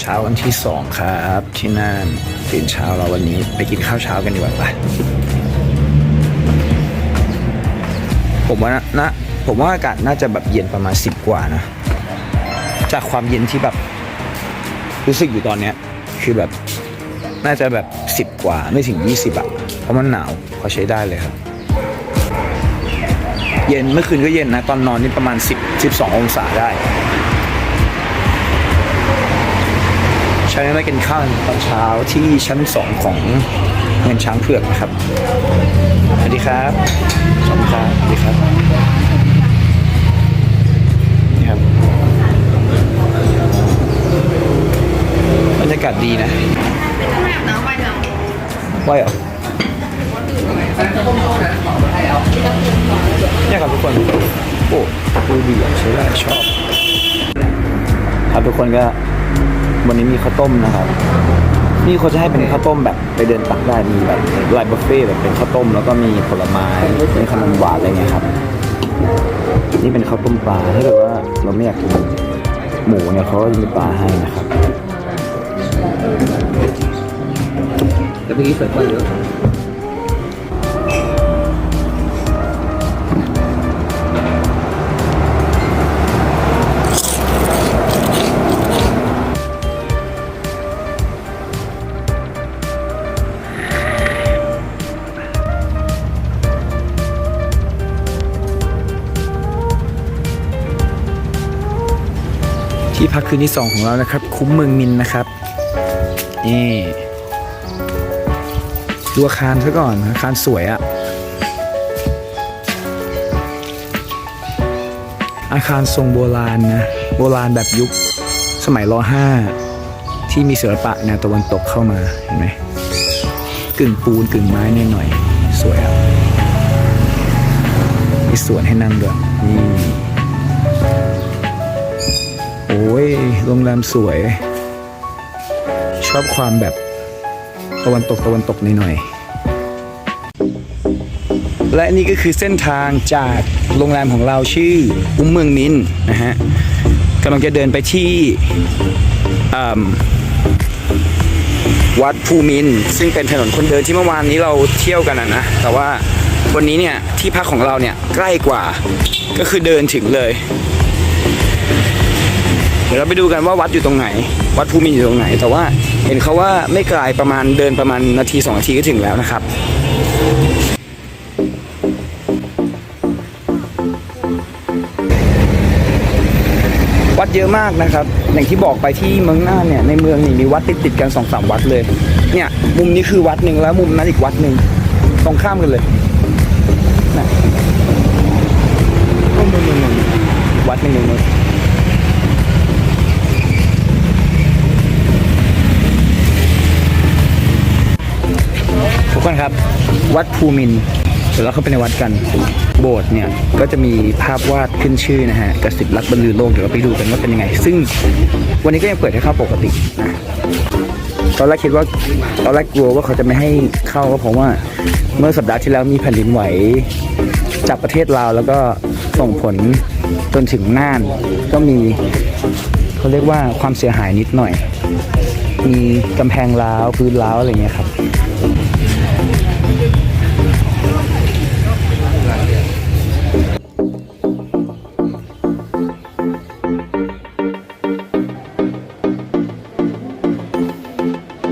เช้าวันที่สองครับที่นั่นตื่นเช้าเราวันนี้ไปกินข้าวเช้ากันดีกว่าไปผมว่านะนะผมว่าอากาศน่าจะแบบเย็นประมาณสิบกว่านะ จากความเย็นที่แบบรู้สึกอยู่ตอนเนี้ย คือแบบน่าจะแบบสิบ10กว่าไม่ถึง20อะเพราะมันหนาวพอใช้ได้เลยครับ เย็นเมื่อคืนก็เย็นนะ ตอนนอนนี่ประมาณ10 12องศาได้ ใช้ไม่กินข้าวตอนเช้าที่ชั้นสองของเงินช้างเผือกนะครับ สวัสดีครับสวัสดีครับสวัสดีครับนี่ครับบรรยากาศดีนะไหวเหรอเนี่ยครับทุกคน โอ้ดูดีอะใช้ได้ชอบ ครับทุกคนก็ วันนี้มีข้าวต้มนะครับ นี่เขาจะให้เป็นข้าวต้มแบบไปเดินตักได้มีแบบไลายบุฟเฟ่แบบเป็นข้าวต้ม แล้วก็มีผลไม้มีขนมหวานอะไรเงี้ยครับ นี่เป็นข้าวต้มปลาถ้าเกิดว่าเราไม่อยากกินหมูเนี่ยเขาก็จะมีปลาให้นะครับแต่เมื่อกี้เปิดกว้างเยอะ ที่พักคืนที่สองของเรานะครับ คุ้มเมืองมินนะครับ นี่ดูอาคารซะก่อนอาคารสวยอะอาคารทรงโบราณนะ โบราณแบบยุคสมัยรห้าที่มีศิลปะแนวตะวันตกเข้ามาเห็นไหมกึ่งปูนกึ่งไม้นิดหน่อยๆสวยอะมีสวนให้นั่งด้วยนี่ โอ้ย โรงแรมสวย ชอบความแบบตะวันตกตะวันตกหน่อยๆ และนี่ก็คือเส้นทางจากโรงแรมของเราชื่ออุ้มเมืองมินนะฮะกำลังจะเดินไปที่วัดภูมิน ซึ่งเป็นถนนคนเดินที่เมื่อวานนี้เราเที่ยวกันนะ แต่ว่าวันนี้เนี่ยที่พักของเราเนี่ยใกล้กว่าก็คือเดินถึงเลย ดี๋ยวเราไปดูกันว่าวัดอยู่ตรงไหน วัดภูมินอยู่ตรงไหน แต่ว่าเห็นเขาว่าไม่ไกลประมาณเดินประมาณนาทีสองนาทีก็ถึงแล้วนะครับวัดเยอะมากนะครับ อย่างที่บอกไปที่เมืองน่านเนี่ยในเมืองนี่มีวัดติดติดกันสองสามวัดเลย เนี่ย มุมนี้คือวัดหนึ่งแล้วมุมนั้นอีกวัดหนึ่งตรงข้ามกันเลยนะนู่นๆๆๆวัดหนึ่งหนึ่ง ทุกคนครับ วัดภูมินเดี๋ยวเราเข้าไปในวัดกัน โบสถ์เนี่ย ก็จะมีภาพวาดขึ้นชื่อนะฮะกระสิบรักบรรลือโลกเดี๋ยวเราไปดูกันว่าเป็นยังไง ซึ่งวันนี้ก็ยังเปิดให้เข้าปกตินะตอนแรกคิดว่าตอนแรกกลัวว่าเขาจะไม่ให้เข้าก็เพราะว่าเมื่อสัปดาห์ที่แล้วมีแผ่นดินไหว จากประเทศลาวแล้วก็ส่งผลจนถึงน่าน ก็มีเขาเรียกว่าความเสียหายนิดหน่อย มีกำแพงล้าวพื้นล้าวอะไรเงี้ยครับ ขึ้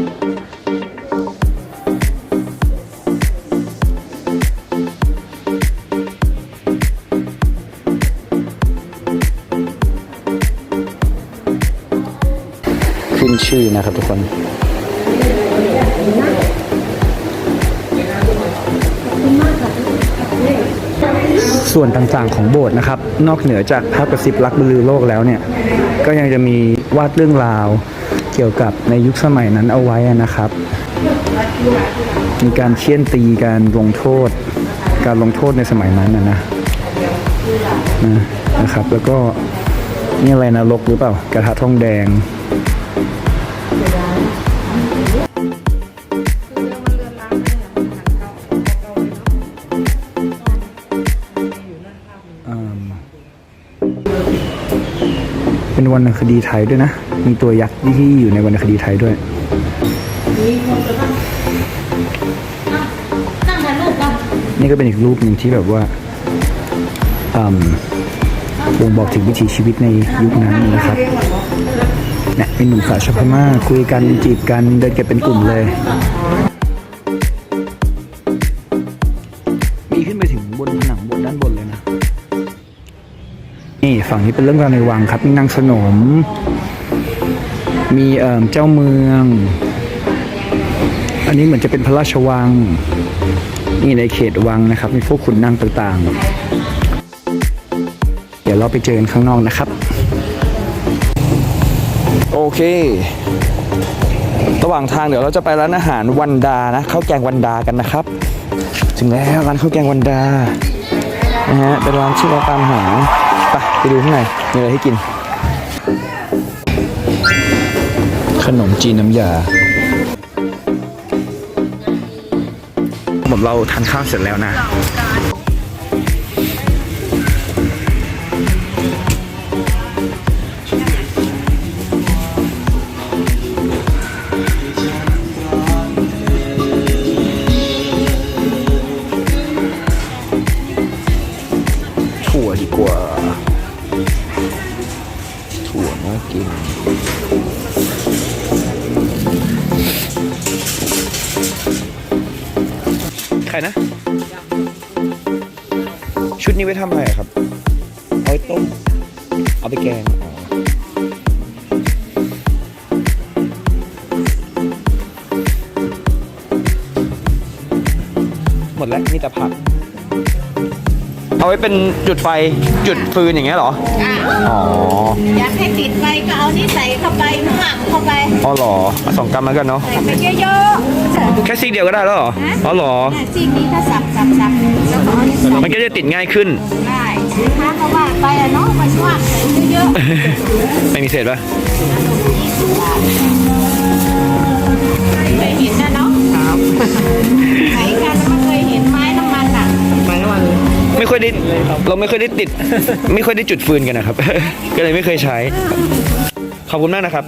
นชื่อนะครับทุกคนส่วนต่างๆของโบสถ์นะครับ นอกเหนือจากภาพกระซิบรักบรรลือโลกแล้วเนี่ย ก็ยังจะมีวาดเรื่องราว เกี่ยวกับในยุคสมัยนั้นเอาไว้นะครับ มีการเคี่ยนตีการลงโทษ การลงโทษในสมัยนั้นนะนะนะครับ แล้วก็นี่อะไรนะลกหรือเปล่ากระทะทองแดง วรรณคดีไทยด้วยนะ มีตัวยักษ์ที่อยู่ในวรรณคดีไทยด้วยนั่งถ่ายรูปกันนี่ก็เป็นอีกรูปหนึ่งที่แบบว่าอืมบ่งบอกถึงวิถีชีวิตในยุคนั้นนะครับเนี่ยเป็นหนุ่มสาวชาวพม่าคุยกันจีบกันเดินกันเป็นกลุ่มเลย ฝั่งนี้เป็นเรื่องราวในวังครับมีนางสนม มีเอ่อเจ้าเมือง อันนี้เหมือนจะเป็นพระราชวัง นี่ในเขตวังนะครับ มีพวกขุนนางต่างๆ เดี๋ยวเราไปเจอกันข้างนอกนะครับ โอเคระหว่างทางเดี๋ยวเราจะไปร้านอาหารวันดานะข้าวแกงวันดากันนะครับ ถึงแล้วร้านข้าวแกงวันดานะฮะเป็นร้านที่เราตามหา ไปไปดูข้างในมีอะไรให้กิน ขนมจีนน้ำยาผมเราทานข้าวเสร็จแล้วนะ นี่ไว้ทำอะไรครับ ว้เป็นจุดไฟจุดฟืนอย่างเงี้ยเหรออ๋อ อยากให้ติดไฟก็เอานี่ใส่เข้าไปหม่ำเข้าไปอ๋อเหรอมาสองกรัมแล้วกันเนาะ ใส่ไปเยอะๆแค่ซีกเดียวก็ได้แล้วเหรอ อ๋อเหรอน่ะซีกนี้ถ้าสับสับสับแล้วก็เอานี่ใส่มันก็จะติดง่ายขึ้น ได้ถ้าเขาว่าไปอะเนาะมันว่างใส่เยอะไม่มีเศษปะๆเคยเห็นนะเนาะครับไหนกันไม่เคยเห็นไม้น้ำมันอะ ไม่ค่อยได้เราไม่ค่อยได้ติด ไม่ค่อยได้จุดฟืนกันนะครับ ก็เลยไม่เคยใช้ ขอบคุณมากนะครับ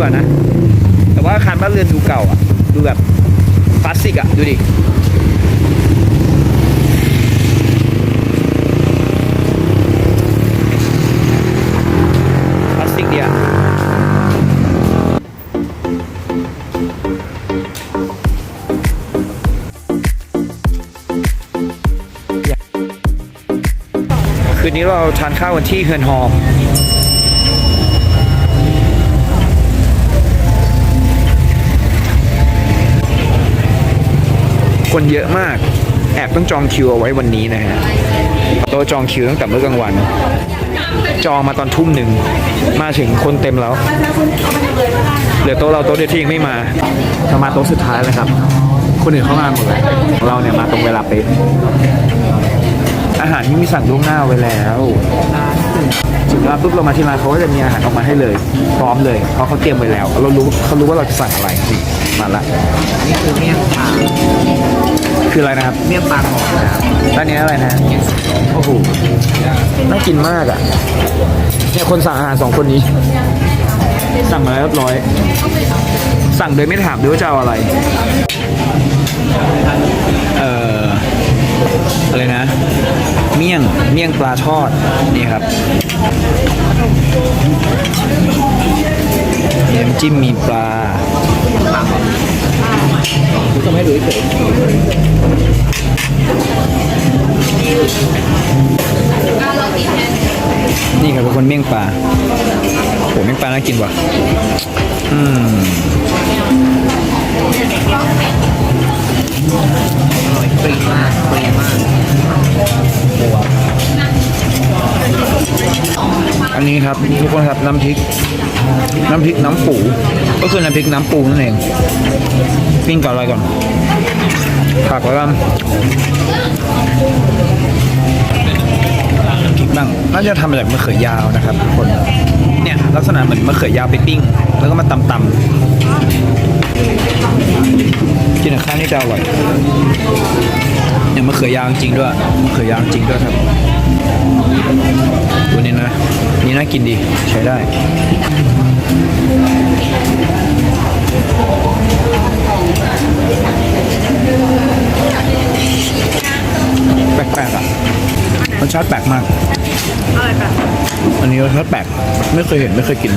ก่าหรือเปล่านะ แต่ว่าอาคารบ้านเรือนดูเก่าอะ ดูแบบคลาสสิกอะ ดูดิคลาสสิกดีอะคืนนี้เราทานข้าวกันที่เฮือนฮอม คนเยอะมาก แอบต้องจองคิวเอาไว้วันนี้นะฮะโต๊ะจองคิวตั้งแต่เมื่อกลางวัน จองมาตอนทุ่มหนึ่ง มาถึงคนเต็มแล้ว เหลือโต๊ะเราโต๊ะเดียวที่ยังไม่มาเรามาโต๊ะสุดท้ายแล้วครับ คนอื่นเขามาหมดแล้วเราเนี่ยมาตรงเวลาเป๊ะอาหารที่มีสั่งล่วงหน้าไว้แล้วถึงเวลาปุ๊บเรามาที่ร้านเขาก็จะมีอาหารออกมาให้เลย พร้อมเลยเพราะเขาเตรียมไว้แล้ว เรารู้เขารู้ว่าเราจะสั่งอะไร มาละนี่คือเมี่ยงปลาคืออะไรนะครับ เมี่ยงปลาหอมนะครับร้านนี้อะไรนะโอ้โหน่ากินมากอะเนี่ยคนสั่งอาหารสองคนนี้ สั่งมาแล้วเรียบร้อย สั่งโดยไม่ถามด้วยว่าจะเอาอะไร เอ่ออะไรนะ เมี่ยงเมี่ยงปลาทอดนี่ครับน้ำจิ้มมีปลา จะไม่ดูเฉยนี่ครับทุกคนเมี่ยงปลาโหเมี่ยงปลาน่ากินว่ะ อืมอร่อยปรีมากปรีมากอันนี้ครับ ทุกคนครับน้ำพริก น้ำพริกน้ำปู ก็คือน้ำพริกน้ำปูนั่นเองปิ้งก่อนอะไรก่อน ผักแล้วกันพริกบ้างน่าจะทำมาจากมะเขือยาวนะครับทุกคนเนี่ยลักษณะเหมือนมะเขือยาวไปปิ้ง แล้วก็มาตำตำกินกับข้าวนี่จะอร่อยเนี่ยมะเขือยาวจริงด้วยมะเขือยาวจริงด้วยครับ ตัวนี้นะ นี่น่ากินดี ใช้ได้ แปลกๆอะรสชาติแปลกมากอะไรแบบอันนี้รสชาติแปลก ไม่เคยเห็นไม่เคยกิน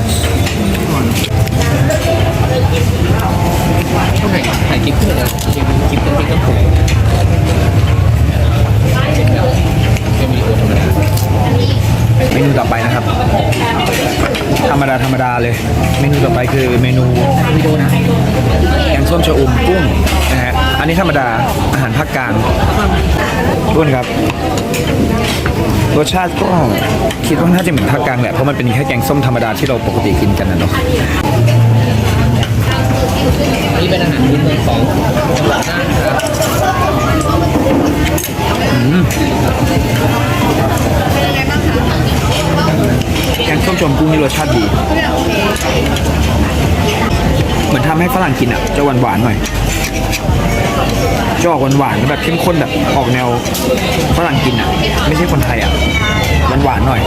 ต้องถ่ายถ่ายคลิปขึ้นเลยคลิปคลิปเป็นคลิปกระโปรงเป็นวิดีโอธรรมดา เมนูต่อไปนะครับ ธรรมดาธรรมดาเลย เมนูต่อไปคือเมนูแกงส้มชะอมกุ้งนะฮะอันนี้ธรรมดาอาหารภาคกลางทุกคนครับรสชาติก็คิดว่าน่าจะเหมือนภาคกลางแหละเพราะมันเป็นแค่แกงส้มธรรมดาที่เราปกติกินกันนะเนาะอันนี้เป็นอาหารพื้นเมืองของจังหวัดน่านครับ แกงส้มชะอมกุ้งนี่รสชาติดี เหมือนทำให้ฝรั่งกินอะ จะหวานหวานหน่อยจะออกหวานหวานแบบเข้มข้นแบบออกแนวฝรั่งกินอะ ไม่ใช่คนไทยอะ หวานหวานหน่อย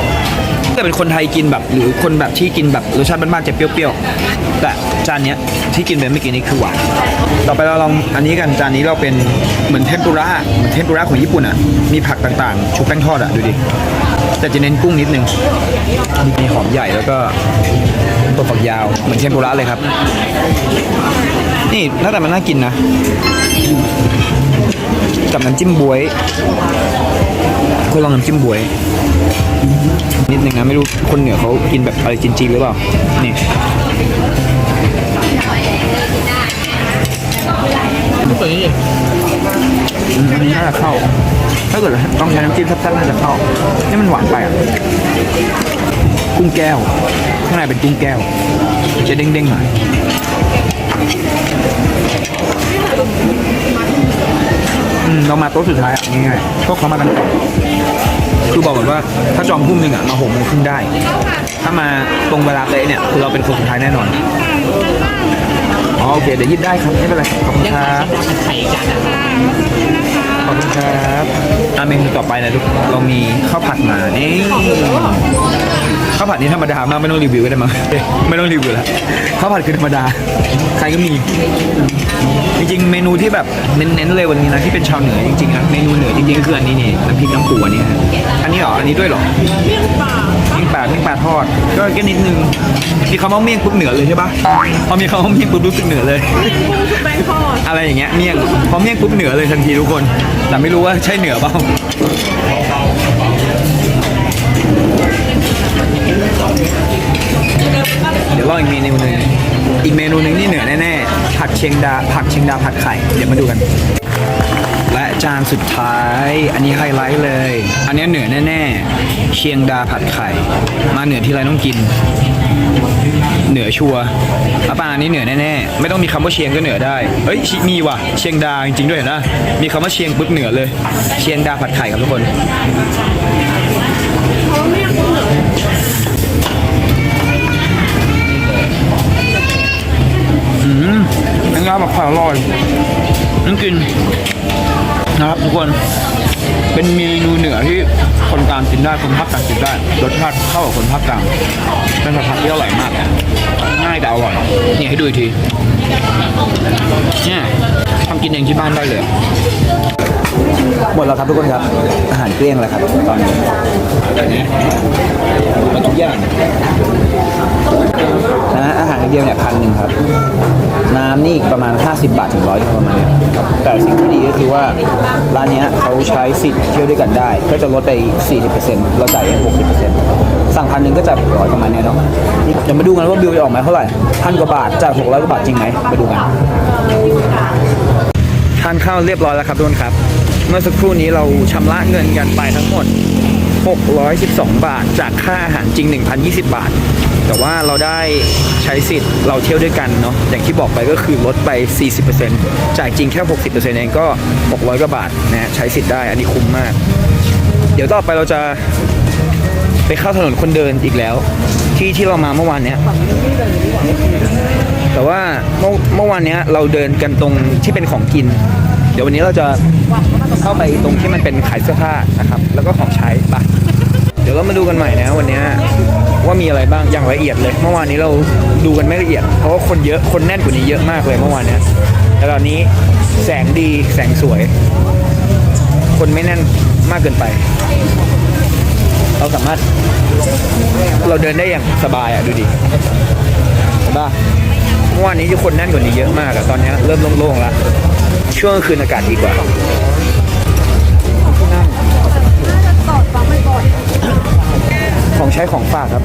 ถ้าเป็นคนไทยกินแบบ หรือคนแบบที่กินแบบรสชาติบ้านๆจะเปรี้ยวๆแต่จานเนี้ยที่กินไปเมื่อกี้นี้คือหวานต่อไปเราลองอันนี้กันจานนี้เราเป็นเหมือนเทมปุระเหมือนเทมปุระของญี่ปุ่นอะมีผักต่างๆชุบแป้งทอดอะดูดิแต่จะเน้นกุ้งนิดนึงมีหอมใหญ่แล้วก็ตัวฝักยาวเหมือนเทมปุระเลยครับ นี่น้าแตามันน่ากินนะกับน้ำจิ้มบวยคุณลองน้ำจิ้มบวย นิดนึงนะไม่รู้คนเหนือเขากินแบบอะไรจีนๆหรือเปล่า นี่ทุกคนนี่อืมอันนี้น่าจะเข้า ถ้าเกิดต้องใช้น้ำจิ้มแซ่บๆน่าจะเข้า นี่มันหวานไปอะ กุ้งแก้ว ข้างในเป็นกุ้งแก้ว จะเด้งๆหน่อยอืมเรามาโต๊ะสุดท้ายอะง่ายๆพวกเขามากันก่อน คือบอกก่อนว่าถ้าจองทุ่มหนึ่งอะมาหกโมงครึ่งได้ ถ้ามาตรงเวลาเป๊ะเนี่ยคือเราเป็นคนสุดท้ายแน่นอนอ๋อโอเคเดี๋ยวยิบได้ครับไม่เป็นไรขอบคุณยังคขารัยบไข่จานอะขอบ คุณครับอาเมนูต่อไปนะทุกเรามีข้าวผัดมานี่ข้าวผัดนี่ธรรมดามากไม่ต้องรีวิวก็ได้มั้งไม่ต้องรีวิวแล้วข้าวผัดคือธรรมดา ใครก็มี จริงๆ เมนูที่แบบเน้นๆเลยวันนี้นะที่เป็นชาวเหนือจริงๆนะเมนูเหนือจริงๆคืออันนี้นี่น้ำพริกน้ำปูอันนี้ฮะอันนี้เหรออันนี้ด้วยเหรอเมี่ยงปลาเมี่ยงปลาเมี่ยงปลาทอด ก็แค่นิดนึงมีคำว่าเมี่ยงปุ๊บเหนือเลยใช่ปะพอมีคำว่าเมี่ยงปุ๊บรู้สึกเหนือเลย อะไรอย่างเงี้ยเมี่ยงพอเมี่ยงปุ๊บเหนือเลยทันทีทุกคน แต่ไม่รู้ว่าใช่เหนือเปล่าเดี๋ยวลองอีกเมนูหนึ่งอีกเมนูหนึ่งนี่เหนือแน่ๆผัดเชียงดาผักเชียงดาผัดไข่ เดี๋ยวมาดูกัน และจานสุดท้ายอันนี้ไฮไลท์เลย อันนี้เหนือแน่ๆเชียงดาผัดไข่ มาเหนือที่ไรต้องกิน เหนือชัวร์อาปางอันนี้เหนือแน่ๆ ไม่ต้องมีคำว่าเชียงก็เหนือได้ เฮ้ยชิมีว่ะ เชียงดาจริงๆด้วยเห็นนะ มีคำว่าเชียงปุ๊บเหนือเลย เชียงดาผัดไข่ครับทุกคนอืมเป็นไงแบบไข่อร่อยน่ากินนะครับทุกคน เป็นเมนูเหนือที่คนกลางกินได้คนภาคกลางกินได้รสชาติเข้ากับคนภาคกลางเป็นผัดที่อร่อยมากง่ายแต่อร่อยนี่ให้ดูอีกทีเนี่ยทำกินเองที่บ้านได้เลย หมดแล้วครับทุกคนครับ อาหารเกลี้ยงแล้วครับตอนนี้มันทุกอย่างนะอาหารเดียวเนี่ยพันหนึ่งครับ น้ำนี่ประมาณ 50 บาทถึงร้อยประมาณนี้แต่สิ่งที่ดีก็คือว่าร้านเนี้ยเขาใช้สิทธิ์เที่ยวด้วยกันได้ ก็จะลดไป 40%เราจ่ายเอง60%สั่งพันหนึ่งก็จะร้อยประมาณนี้เนาะเดี๋ยวมาดูกันว่าบิลจะออกมาเท่าไหร่พันกว่าบาทจาก600กว่าบาทจริงไหมไปดูกันทานข้าวเรียบร้อยแล้วครับทุกคนครับ เมื่อสักครู่นี้เราชำระเงินกันไปทั้งหมด 612 บาท จากค่าอาหารจริง 1,020 บาท แต่ว่าเราได้ใช้สิทธิ์เราเที่ยวด้วยกันเนาะอย่างที่บอกไปก็คือลดไป 40%จ่ายจริงแค่ 60%เองก็ 600 กว่าบาทนะใช้สิทธิ์ได้อันนี้คุ้มมาก เดี๋ยวต่อไปเราจะไปเข้าถนนคนเดินอีกแล้ว ที่ที่เรามาเมื่อวานเนี้ยแต่ว่าเมื่อเมื่อวานเนี้ยเราเดินกันตรงที่เป็นของกิน เดี๋ยววันนี้เราจะเข้าไปตรงที่มันเป็นขายเสื้อผ้านะครับ แล้วก็ของใช้ปะเดี๋ยวเรามาดูกันใหม่นะวันนี้ว่ามีอะไรบ้างอย่างละเอียดเลย เมื่อวานนี้เราดูกันไม่ละเอียด เพราะว่าคนเยอะคนแน่นกว่านี้เยอะมากเลยเมื่อวานนี้แต่ตอนนี้แสงดีแสงสวย คนไม่แน่นมากเกินไป เราสามารถเราเดินได้อย่างสบายอะดูดิเห็นปะเมื่อวานนี้ที่คนแน่นกว่านี้เยอะมากอะตอนนี้เริ่มโล่งๆแล้ว ช่วงกลางคืนอากาศดีกว่า ของใช้ของฝากครับ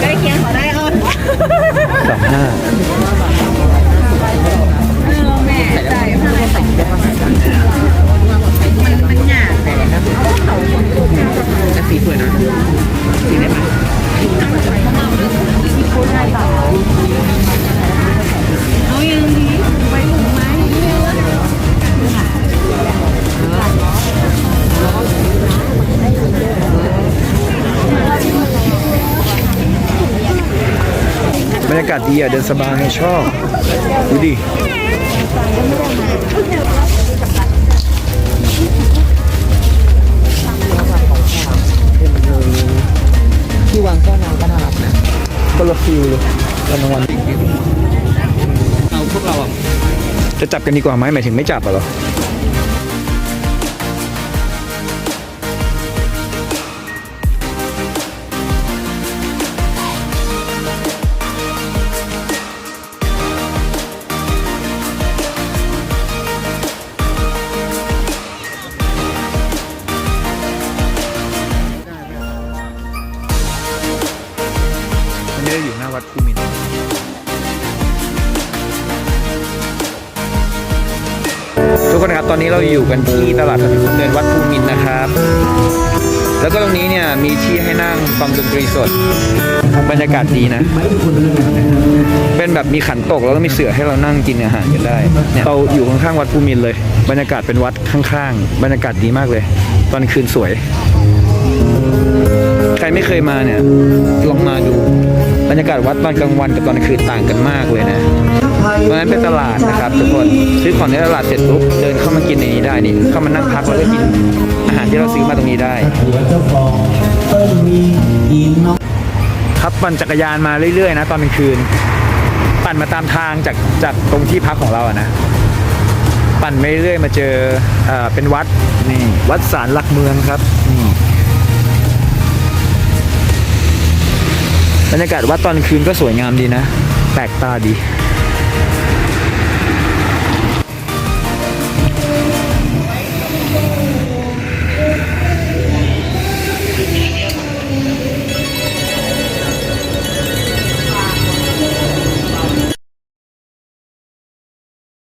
ใกล้เคียงขอได้เออสองห้าแม่ใจผ้าอะไรใส่มันมันหยาบแต่จะสีสวยนะสีได้ไหมากาศดีอะเดินสบายชอบ ดูดิที่วางแก้วน้ำก็น่ารักนะคนละฟิลเลยตอนกลางวันเอาพวกเราจะจับกันดีกว่าไหมหมายถึงไม่จับเหรอ อนนี้เราอยู่กันที่ตลาดถนนคนเดินวัดภูมินทร์นะครับ แล้วก็ตรงนี้เนี่ยมีที่ให้นั่งฟังดนตรีสด บรรยากาศดีนะ เป็นแบบมีขันโตกแล้วก็มีเสือให้เรานั่งกินอาหารกันได้เนี่ยเราอยู่ข้างๆวัดภูมินทร์เลย บรรยากาศเป็นวัดข้างๆ บรรยากาศดีมากเลย ตอนคืนสวย ใครไม่เคยมาเนี่ยลองมาดู บรรยากาศวัดตอนกลางวันกับตอนกลางคืนต่างกันมากเลยนะ ตรงนั้นเป็นตลาดนะครับทุกคนซื้อของในตลาดเสร็จปุ๊บเดินเข้ามากินในนี้ได้นี่เข้ามานั่งพักแล้วก็กินอาหารที่เราซื้อมาตรงนี้ได้ครับปั่นจักรยานมาเรื่อยๆนะตอนกลางคืน ปั่นมาตามทางจากจากตรงที่พักของเราอะนะ ปั่นไปเรื่อยมาเจอเอ่อเป็นวัดนี่วัดสารหลักเมืองครับนี่บรรยากาศวัดตอนคืนก็สวยงามดีนะ แปลกตาดี